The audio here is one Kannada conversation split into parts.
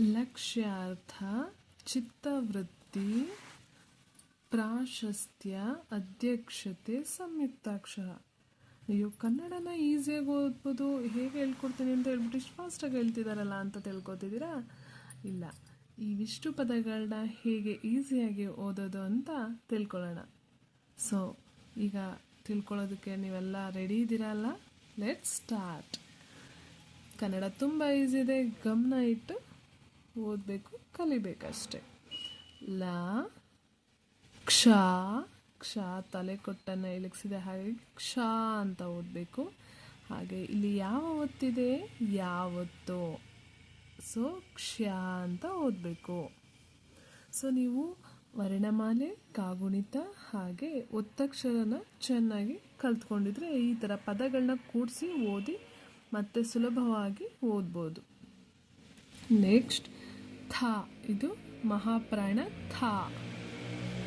ಲಕ್ಷ್ಯಾರ್ಥ, ಚಿತ್ತವೃತ್ತಿ, ಪ್ರಾಶಸ್ತ್ಯ, ಅಧ್ಯಕ್ಷತೆ, ಸಂಯುಕ್ತಾಕ್ಷರ. ಅಯ್ಯೋ, ಕನ್ನಡನ ಈಸಿಯಾಗಿ ಓದ್ಬೋದು. ಹೇಗೆ ಹೇಳ್ಕೊಡ್ತೀನಿ ಅಂತ ಹೇಳ್ಬಿಟ್ಟು ಇಷ್ಟು ಫಾಸ್ಟಾಗಿ ಹೇಳ್ತಿದ್ದಾರಲ್ಲ ಅಂತ ತಿಳ್ಕೊತಿದ್ದೀರಾ? ಇಲ್ಲ. ಇವಿಷ್ಟು ಪದಗಳನ್ನ ಹೇಗೆ ಈಸಿಯಾಗಿ ಓದೋದು ಅಂತ ತಿಳ್ಕೊಳ್ಳೋಣ. ಸೊ ಈಗ ತಿಳ್ಕೊಳ್ಳೋದಕ್ಕೆ ನೀವೆಲ್ಲ ರೆಡಿ ಇದ್ದೀರಲ್ಲ ಲೆಟ್ ಸ್ಟಾರ್ಟ್ ಕನ್ನಡ ತುಂಬ ಈಸಿ ಇದೆ. ಗಮನ ಇಟ್ಟು ಓದಬೇಕು, ಕಲಿಬೇಕಷ್ಟೆ. ಲ, ಕ್ಷ ಕ್ಷ, ತಲೆ ಕೊಟ್ಟನ್ನು ಇಳಿಸಿದೆ ಹಾಗೆ ಕ್ಷ ಅಂತ ಓದಬೇಕು. ಹಾಗೆ ಇಲ್ಲಿ ಯಾವ ಒತ್ತಿದೆ ಯಾವತ್ತು. ಸೊ, ಕ್ಷ ಅಂತ ಓದಬೇಕು. ಸೊ, ನೀವು ವರ್ಣಮಾಲೆ, ಕಾಗುಣಿತ ಹಾಗೆ ಒತ್ತಕ್ಷರನ ಚೆನ್ನಾಗಿ ಕಲ್ತ್ಕೊಂಡಿದ್ರೆ ಈ ಥರ ಪದಗಳನ್ನ ಕೂಡಿಸಿ ಓದಿ ಮತ್ತೆ ಸುಲಭವಾಗಿ ಓದ್ಬೋದು. ನೆಕ್ಸ್ಟ್ ಥ. ಇದು ಮಹಾಪ್ರಾಣ ಥ.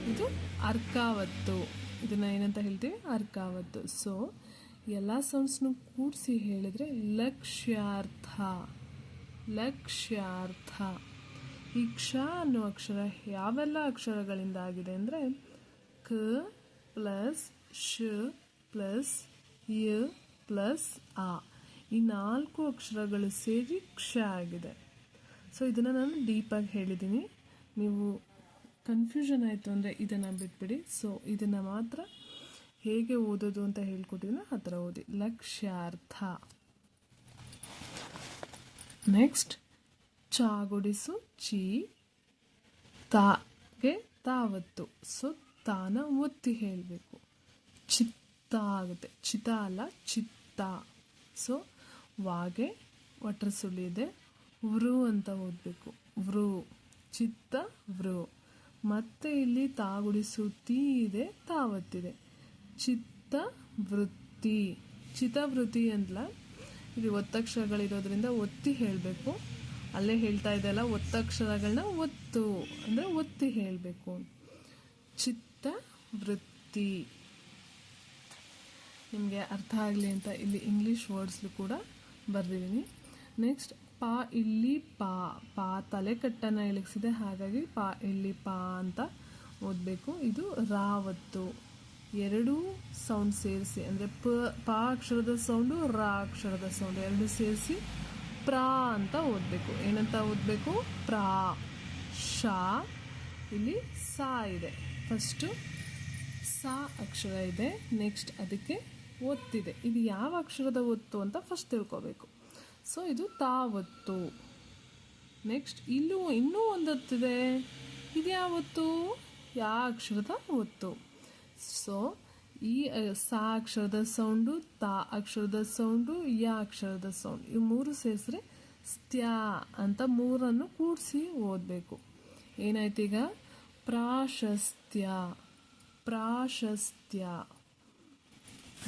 ಇದು ಅರ್ಕಾವತ್ತು. ಇದನ್ನ ಏನಂತ ಹೇಳ್ತೀವಿ? ಅರ್ಕಾವತ್ತು. ಸೊ ಎಲ್ಲ ಸೌಂಡ್ಸ್ನು ಕೂಡಿಸಿ ಹೇಳಿದ್ರೆ ಲಕ್ಷ್ಯಾರ್ಥ. ಲಕ್ಷ್ಯಾರ್ಥ. ಈ ಕ್ಷ ಅನ್ನೋ ಅಕ್ಷರ ಯಾವೆಲ್ಲ ಅಕ್ಷರಗಳಿಂದ ಆಗಿದೆ ಅಂದರೆ ಕ ಪ್ಲಸ್ ಶ ಪ್ಲಸ್ ಯ ಪ್ಲಸ್ ಆ. ಈ ನಾಲ್ಕು ಅಕ್ಷರಗಳು ಸೇರಿ ಕ್ಷ ಆಗಿದೆ. ಸೊ ಇದನ್ನು ನಾನು ಡೀಪಾಗಿ ಹೇಳಿದ್ದೀನಿ ನೀವು ಕನ್ಫ್ಯೂಷನ್ ಆಯಿತು ಅಂದರೆ ಇದನ್ನು ಬಿಟ್ಬಿಡಿ. ಸೊ ಇದನ್ನು ಮಾತ್ರ ಹೇಗೆ ಓದೋದು ಅಂತ ಹೇಳ್ಕೊಟ್ಟಿದ್ದೀನಿ ಆ ಥರ ಓದಿ. ಲಕ್ಷ್ಯಾರ್ಥ. ನೆಕ್ಸ್ಟ್ ಚಾಗುಡಿಸು ಚಿ ತಾಗೆ ತಾವತ್ತು. ಸೊ ತಾನ ಒತ್ತಿ ಹೇಳಬೇಕು. ಚಿತ್ತ ಆಗುತ್ತೆ. ಚಿತ ಅಲ್ಲ ಚಿತ್ತ. ಸೊ ವಾಗೆ ಒಟ್ರ ಸುಳಿದೆ ವೃ ಅಂತ ಓದಬೇಕು. ವೃ ಚಿತ್ತ ವೃ ಮತ್ತೆ ಇಲ್ಲಿ ತಾಗುಡಿಸು ಇದೆ, ತಾವತ್ತಿದೆ. ಚಿತ್ತ, ವೃತ್ತಿ. ಚಿತವೃತ್ತಿ ಅಂತಲ್ಲ ಇಲ್ಲಿ ಒತ್ತಕ್ಷರಗಳಿರೋದ್ರಿಂದ ಒತ್ತಿ ಹೇಳಬೇಕು. ಅಲ್ಲೇ ಹೇಳ್ತಾ ಇದೆಯಲ್ಲ ಒತ್ತಕ್ಷರಗಳನ್ನ ಒತ್ತು. ಅಂದರೆ ಒತ್ತಿ ಹೇಳಬೇಕು. ಚಿತ್ತ, ವೃತ್ತಿ. ನಿಮಗೆ ಅರ್ಥ ಆಗಲಿ ಅಂತ ಇಲ್ಲಿ ಇಂಗ್ಲೀಷ್ ವರ್ಡ್ಸ್ಲು ಕೂಡ ಬರೆದಿದ್ದೀನಿ. ನೆಕ್ಸ್ಟ್ ಪಾ ಇಲ್ಲಿ ಪಾ ಪಾ ತಲೆ ಕಟ್ಟನ ಇಳಿಸಿದೆ. ಹಾಗಾಗಿ ಪಾ ಇಲ್ಲಿ ಪಾ ಅಂತ ಓದಬೇಕು. ಇದು ರಾವತ್ತು. ಎರಡೂ ಸೌಂಡ್ ಸೇರಿಸಿ, ಅಂದರೆ ಪ, ಪಾ ಅಕ್ಷರದ ಸೌಂಡು ರಾ ಅಕ್ಷರದ ಸೌಂಡು ಎರಡು ಸೇರಿಸಿ ಪ್ರಾ ಅಂತ ಓದಬೇಕು. ಏನಂತ ಓದಬೇಕು? ಪ್ರಾ ಶಾ ಇಲ್ಲಿ ಸಾ ಇದೆ. ಫಸ್ಟು ಸಾ ಅಕ್ಷರ ಇದೆ. ನೆಕ್ಸ್ಟ್ ಅದಕ್ಕೆ ಒತ್ತಿದೆ. ಇದು ಯಾವ ಅಕ್ಷರದ ಒತ್ತು ಅಂತ ಫಸ್ಟ್ ತಿಳ್ಕೊಬೇಕು. ಸೊ ಇದು ತಾವತ್ತು. ನೆಕ್ಸ್ಟ್ ಇಲ್ಲೂ ಇನ್ನೂ ಒಂದು ಒತ್ತಿದೆ ಇದು ಯಾವತ್ತು ಯಾ ಅಕ್ಷರದ ಒತ್ತು ಸೊ ಈ ಸಾ ಅಕ್ಷರದ ಸೌಂಡು, ತಾ ಅಕ್ಷರದ ಸೌಂಡು, ಯಾ ಅಕ್ಷರದ ಸೌಂಡ್. ಈ ಮೂರು ಸೇರಿಸ್ರೆ ಸ್ತ್ಯಾ ಅಂತ ಮೂರನ್ನು ಕೂಡಿಸಿ ಓದಬೇಕು. ಏನಾಯ್ತು ಈಗ? ಪ್ರಾಶಸ್ತ್ಯ. ಪ್ರಾಶಸ್ತ್ಯ.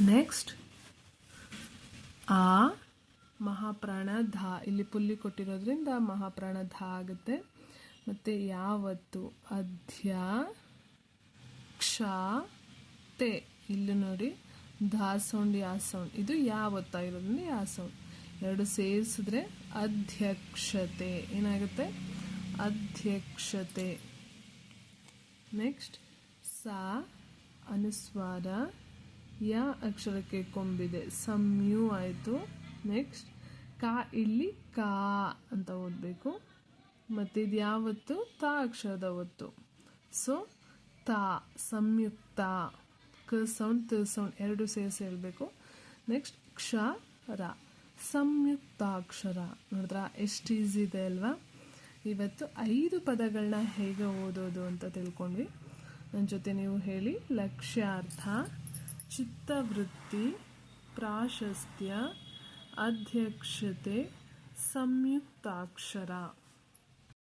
ನೆಕ್ಸ್ಟ್ ಆ ಮಹಾಪ್ರಾಣ ಧಾ. ಇಲ್ಲಿ ಪುಲ್ಲಿ ಕೊಟ್ಟಿರೋದ್ರಿಂದ ಮಹಾಪ್ರಾಣ ಧಾ ಆಗುತ್ತೆ. ಮತ್ತು ಯಾವತ್ತು? ಅಧ್ಯ ಕ್ಷ ಇಲ್ಲಿ ನೋಡಿ, ಧಾ ಸೌಂಡ್ ಯಾ ಸೌಂಡ್ ಇದು ಯಾವತ್ತಾಗಿರೋದ್ರಿಂದ ಯಾ ಸೌಂಡ್ ಎರಡು ಸೇರಿಸಿದ್ರೆ ಅಧ್ಯಕ್ಷತೆ. ಏನಾಗುತ್ತೆ? ಅಧ್ಯಕ್ಷತೆ. ನೆಕ್ಸ್ಟ್ ಸಾ ಅನುಸ್ವಾರ, ಯಾ ಅಕ್ಷರಕ್ಕೆ ಕೊಂಬಿದೆ. ಸಮ್ಯೂ ಆಯಿತು. ನೆಕ್ಸ್ಟ್ ಕಾ ಇಲ್ಲಿ ಕಾ ಅಂತ ಓದಬೇಕು. ಮತ್ತು ಇದು ಯಾವತ್ತು? ತಾ ಅಕ್ಷರದ ಒತ್ತು. ಸೊ ತ, ಸಂಯುಕ್ತ. ಕ, ಸೌಂಡ್, ತ, ಸೌಂಡ್ ಎರಡು ಸೇರಿಸಿ ಹೇಳಬೇಕು. ನೆಕ್ಸ್ಟ್ ಕ್ಷ ರ ಸಂಯುಕ್ತಾಕ್ಷರ. ನೋಡಿದ್ರ? ಎಷ್ಟು ಈಸಿ ಇದೆ ಅಲ್ವಾ? ಇವತ್ತು ಐದು ಪದಗಳನ್ನ ಹೇಗೆ ಓದೋದು ಅಂತ ತಿಳ್ಕೊಂಡ್ವಿ. ನನ್ನ ಜೊತೆ ನೀವು ಹೇಳಿ. ಲಕ್ಷ್ಯಾರ್ಥ, ಚಿತ್ತವೃತ್ತಿ, ಪ್ರಾಶಸ್ತ್ಯ ಅಧ್ಯಕ್ಷತೆ ಸಂಯುಕ್ತಾಕ್ಷರ